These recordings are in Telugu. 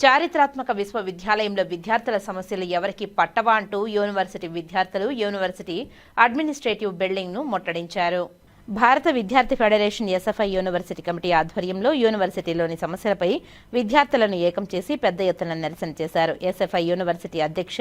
చారిత్రాత్మక విశ్వవిద్యాలయంలో విద్యార్థుల సమస్యలు ఎవరికి పట్టవా అంటూ యూనివర్సిటీ విద్యార్థులు యూనివర్సిటీ అడ్మినిస్ట్రేటివ్ బిల్డింగ్ను ముట్టడించారు. భారత విద్యార్థి ఫెడరేషన్ ఎస్ఎఫ్ఐ యూనివర్సిటీ కమిటీ ఆధ్వర్యంలో యూనివర్సిటీలోని సమస్యలపై విద్యార్థులను ఏకం చేసి పెద్ద ఎత్తున నిరసన చేశారు. ఎస్ఎఫ్ఐ యూనివర్సిటీ అధ్యక్ష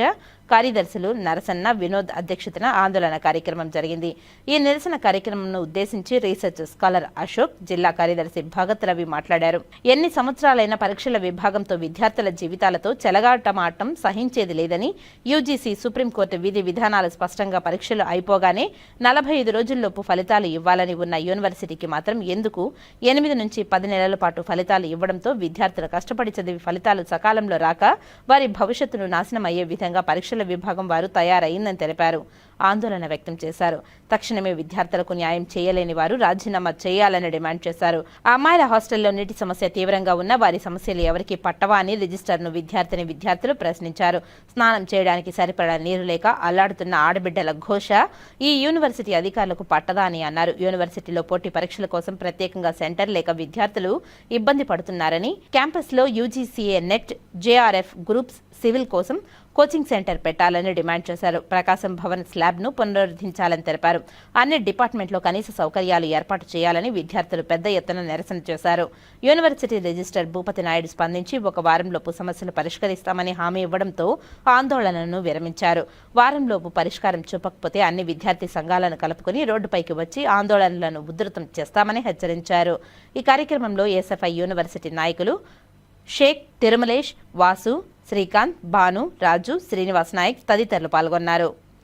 కార్యదర్శులు నరసన్న వినోద్ అధ్యక్షతన ఆందోళన కార్యక్రమం జరిగింది. ఈ నిరసన కార్యక్రమంను ఉద్దేశించి రీసెర్చ్ స్కాలర్ అశోక్ జిల్లా కార్యదర్శి భగత్ రవి మాట్లాడారు. ఎన్ని సంవత్సరాలైన పరీక్షల విభాగంతో విద్యార్థుల జీవితాలతో చెలగాటమాటం సహించేది లేదని యూజీసీ సుప్రీంకోర్టు విధి విధానాలు స్పష్టంగా పరీక్షలు అయిపోగానే నలభై ఐదు రోజుల్లోపు ఫలితాలు ఇవ్వాలి ఇవ్వాలని ఉన్న యూనివర్సిటీకి మాత్రం ఎందుకు ఎనిమిది నుంచి పది నెలల పాటు ఫలితాలు ఇవ్వడంతో విద్యార్థులు కష్టపడి చదివి ఫలితాలు సకాలంలో రాక వారి భవిష్యత్తును నాశనం అయ్యే విధంగా పరీక్షల విభాగం వారు తయారయ్యిందని తెలిపారు. ఆందోళన వ్యక్తం చేశారు. తక్షణమే విద్యార్థులకు న్యాయం చేయలేని వారు రాజీనామా చేయాలని డిమాండ్ చేశారు. అమ్మాయిల హాస్టల్లో నీటి సమస్య తీవ్రంగా ఉన్న వారి సమస్యలు ఎవరికి పట్టవా అని రిజిస్టర్ను విద్యార్థిని విద్యార్థులు ప్రశ్నించారు. స్నానం చేయడానికి సరిపడా నీరు లేక అల్లాడుతున్న ఆడబిడ్డల ఘోష ఈ యూనివర్సిటీ అధికారులకు పట్టదా అని అన్నారు. యూనివర్సిటీలో పోటీ పరీక్షల కోసం ప్రత్యేకంగా సెంటర్ లేక విద్యార్థులు ఇబ్బంది పడుతున్నారని క్యాంపస్లో UGCA net JRF groups civil కోసం కోచింగ్ సెంటర్ పెట్టాలని డిమాండ్ చేశారు. ప్రకాశం భవన్ స్లాబ్ను పునరుద్ధరించాలని తెలిపారు. అన్ని డిపార్ట్మెంట్లో కనీస సౌకర్యాలు ఏర్పాటు చేయాలని విద్యార్థులు పెద్ద ఎత్తున నిరసన చేశారు. యూనివర్సిటీ రిజిస్టర్ భూపతి నాయుడు స్పందించి ఒక వారంలోపు సమస్యలు పరిష్కరిస్తామని హామీ ఇవ్వడంతో ఆందోళనను విరమించారు. వారంలోపు పరిష్కారం చూపకపోతే అన్ని విద్యార్థి సంఘాలను కలుపుకుని రోడ్డుపైకి వచ్చి ఆందోళనలను ఉధృతం చేస్తామని హెచ్చరించారు. ఈ కార్యక్రమంలో ఎస్ఎఫ్ఐ యూనివర్సిటీ నాయకులు షేక్ తిరుమలేష్ వాసు శ్రీకాంత్ భాను రాజు శ్రీనివాస్ నాయక్ తదితరులు పాల్గొన్నారు.